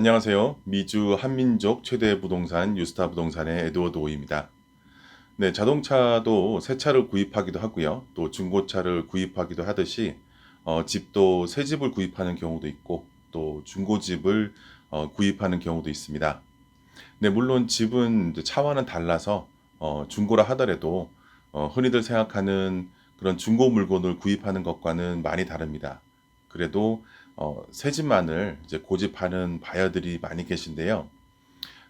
안녕하세요. 미주 한민족 최대 부동산 유스타 부동산의 에드워드 오입니다. 네, 자동차도 새 차를 구입하기도 하고요. 또 중고차를 구입하기도 하듯이 어, 집도 새 집을 구입하는 경우도 있고 또 중고집을 어, 구입하는 경우도 있습니다. 네, 물론 집은 차와는 달라서 어, 중고라 하더라도 어, 흔히들 생각하는 그런 중고 물건을 구입하는 것과는 많이 다릅니다. 그래도 어, 새 집만을 이제 고집하는 바이어들이 많이 계신데요.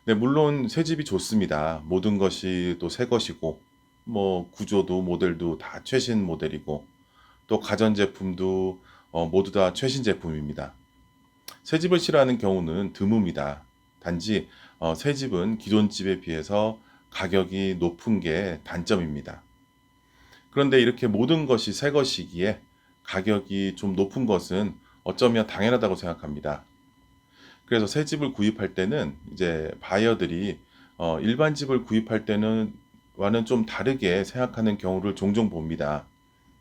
네, 물론 새 집이 좋습니다. 모든 것이 또 새 것이고, 뭐 구조도 모델도 다 최신 모델이고, 또 가전제품도 어, 모두 다 최신 제품입니다. 새 집을 싫어하는 경우는 드뭅니다. 단지 어, 새 집은 기존 집에 비해서 가격이 높은 게 단점입니다. 그런데 이렇게 모든 것이 새 것이기에 가격이 좀 높은 것은 어쩌면 당연하다고 생각합니다. 그래서 새 집을 구입할 때는 이제 바이어들이 어, 일반 집을 구입할 때는 와는 좀 다르게 생각하는 경우를 종종 봅니다.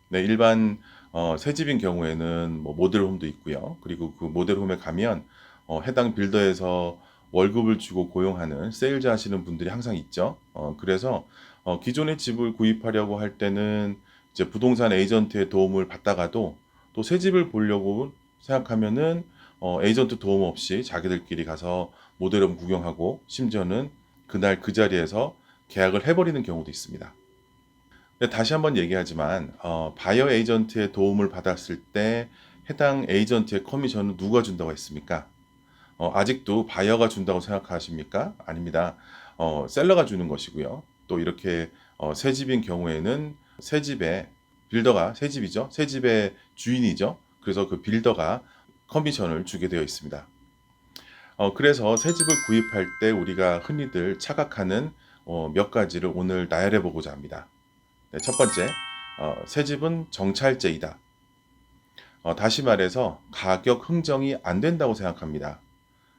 네, 일반 어, 새 집인 경우에는 뭐 모델홈도 있고요. 그리고 그 모델홈에 가면 어, 해당 빌더에서 월급을 주고 고용하는 세일즈 하시는 분들이 항상 있죠. 어, 그래서 어, 기존의 집을 구입하려고 할 때는 이제 부동산 에이전트의 도움을 받다가도 또 새 집을 보려고 생각하면은 어, 에이전트 도움 없이 자기들끼리 가서 모델홈 구경하고 심지어는 그날 그 자리에서 계약을 해버리는 경우도 있습니다. 다시 한번 얘기하지만 어, 바이어 에이전트의 도움을 받았을 때 해당 에이전트의 커미션은 누가 준다고 했습니까? 어, 아직도 바이어가 준다고 생각하십니까? 아닙니다. 어, 셀러가 주는 것이고요. 또 이렇게 어, 새 집인 경우에는 새 집에 빌더가 새 집이죠. 새 집의 주인이죠. 그래서 그 빌더가 커미션을 주게 되어 있습니다. 어, 그래서 새 집을 구입할 때 우리가 흔히들 착각하는 어, 몇 가지를 오늘 나열해 보고자 합니다. 네, 첫 번째, 어, 새 집은 정찰제이다. 어, 다시 말해서 가격 흥정이 안 된다고 생각합니다.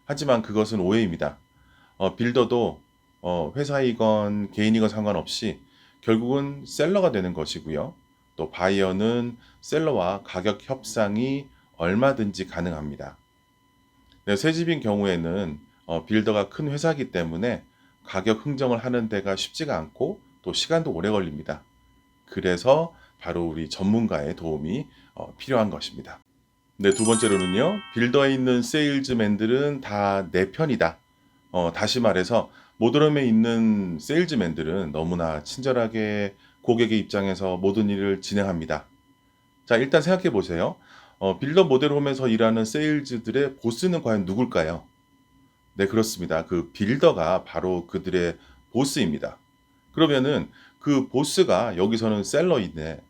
하지만 그것은 오해입니다. 어, 빌더도 어, 회사이건 개인이건 상관없이 결국은 셀러가 되는 것이고요. 또 바이어는 셀러와 가격 협상이 얼마든지 가능합니다. 네, 새 집인 경우에는 어, 빌더가 큰 회사이기 때문에 가격 흥정을 하는 데가 쉽지가 않고 또 시간도 오래 걸립니다. 그래서 바로 우리 전문가의 도움이 어, 필요한 것입니다. 네, 두 번째로는요. 빌더에 있는 세일즈맨들은 다 내 편이다. 어, 다시 말해서 모드럼에 있는 세일즈맨들은 너무나 친절하게 고객의 입장에서 모든 일을 진행합니다. 자, 일단 생각해 보세요. 어, 빌더 모델홈에서 일하는 세일즈들의 보스는 과연 누굴까요? 네, 그렇습니다. 그 빌더가 바로 그들의 보스입니다. 그러면은 그 보스가 여기서는 셀러인데,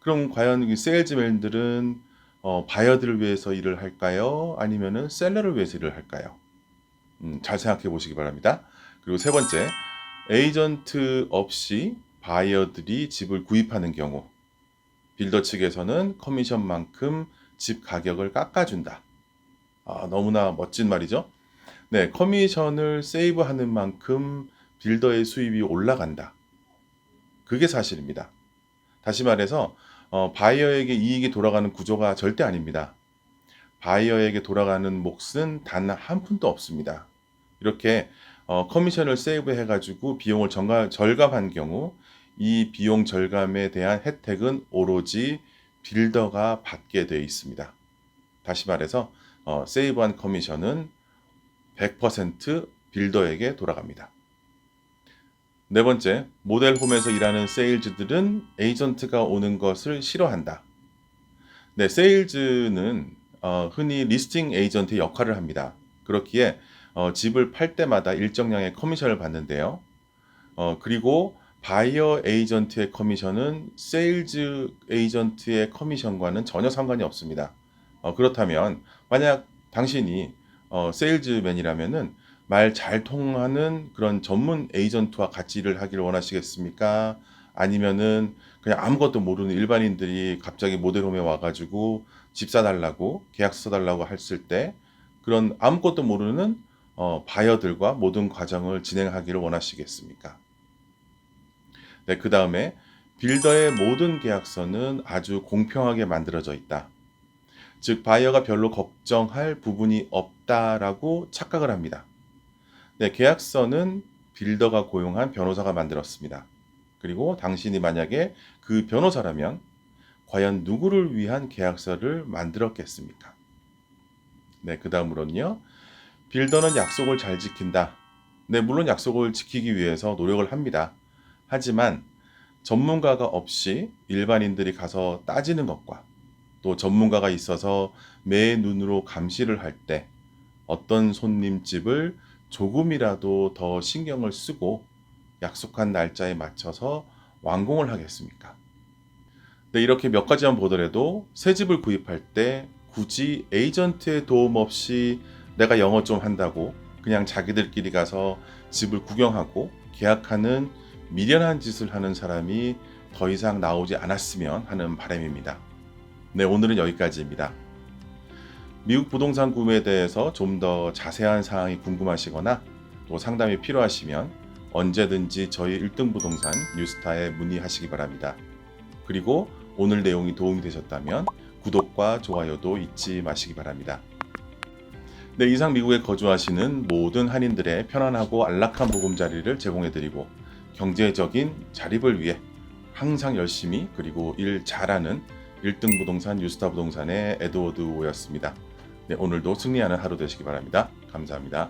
그럼 과연 이 세일즈맨들은 어, 바이어들을 위해서 일을 할까요? 아니면은 셀러를 위해서 일을 할까요? 음, 잘 생각해 보시기 바랍니다. 그리고 세 번째, 에이전트 없이 바이어들이 집을 구입하는 경우, 빌더 측에서는 커미션만큼 집 가격을 깎아준다. 아, 너무나 멋진 말이죠. 네, 커미션을 세이브하는 만큼 빌더의 수입이 올라간다. 그게 사실입니다. 다시 말해서 어, 바이어에게 이익이 돌아가는 구조가 절대 아닙니다. 바이어에게 돌아가는 몫은 단 한 푼도 없습니다. 이렇게 어, 커미션을 세이브해 가지고 비용을 정가, 절감한 경우 이 비용 절감에 대한 혜택은 오로지 빌더가 받게 되어 있습니다. 다시 말해서 어, 세이브한 커미션은 100% 빌더에게 돌아갑니다. 네 번째, 모델홈에서 일하는 세일즈들은 에이전트가 오는 것을 싫어한다. 네, 세일즈는 어, 흔히 리스팅 에이전트의 역할을 합니다. 그렇기에 어, 집을 팔 때마다 일정량의 커미션을 받는데요. 어, 그리고 바이어 에이전트의 커미션은 세일즈 에이전트의 커미션과는 전혀 상관이 없습니다. 어, 그렇다면 만약 당신이 어, 세일즈맨이라면은 말 잘 통하는 그런 전문 에이전트와 같이 일을 하기를 원하시겠습니까? 아니면은 그냥 아무것도 모르는 일반인들이 갑자기 모델홈에 와가지고 집 사달라고 계약서 달라고 했을 때 그런 아무것도 모르는 어, 바이어들과 모든 과정을 진행하기를 원하시겠습니까? 네, 그 다음에 빌더의 모든 계약서는 아주 공평하게 만들어져 있다. 즉 바이어가 별로 걱정할 부분이 없다라고 착각을 합니다. 네, 계약서는 빌더가 고용한 변호사가 만들었습니다. 그리고 당신이 만약에 그 변호사라면 과연 누구를 위한 계약서를 만들었겠습니까? 네, 그 다음으로는요. 빌더는 약속을 잘 지킨다. 네, 물론 약속을 지키기 위해서 노력을 합니다. 하지만 전문가가 없이 일반인들이 가서 따지는 것과 또 전문가가 있어서 매 눈으로 감시를 할 때 어떤 손님집을 조금이라도 더 신경을 쓰고 약속한 날짜에 맞춰서 완공을 하겠습니까? 네, 이렇게 몇 가지만 보더라도 새 집을 구입할 때 굳이 에이전트의 도움 없이 내가 영어 좀 한다고 그냥 자기들끼리 가서 집을 구경하고 계약하는 미련한 짓을 하는 사람이 더 이상 나오지 않았으면 하는 바람입니다. 네, 오늘은 여기까지입니다. 미국 부동산 구매에 대해서 좀 더 자세한 사항이 궁금하시거나 또 상담이 필요하시면 언제든지 저희 1등 부동산 뉴스타에 문의하시기 바랍니다. 그리고 오늘 내용이 도움이 되셨다면 구독과 좋아요도 잊지 마시기 바랍니다. 네, 이상 미국에 거주하시는 모든 한인들의 편안하고 안락한 보금자리를 제공해드리고 경제적인 자립을 위해 항상 열심히 그리고 일 잘하는 1등 부동산 유스타 부동산의 에드워드 오였습니다. 네, 오늘도 승리하는 하루 되시기 바랍니다. 감사합니다.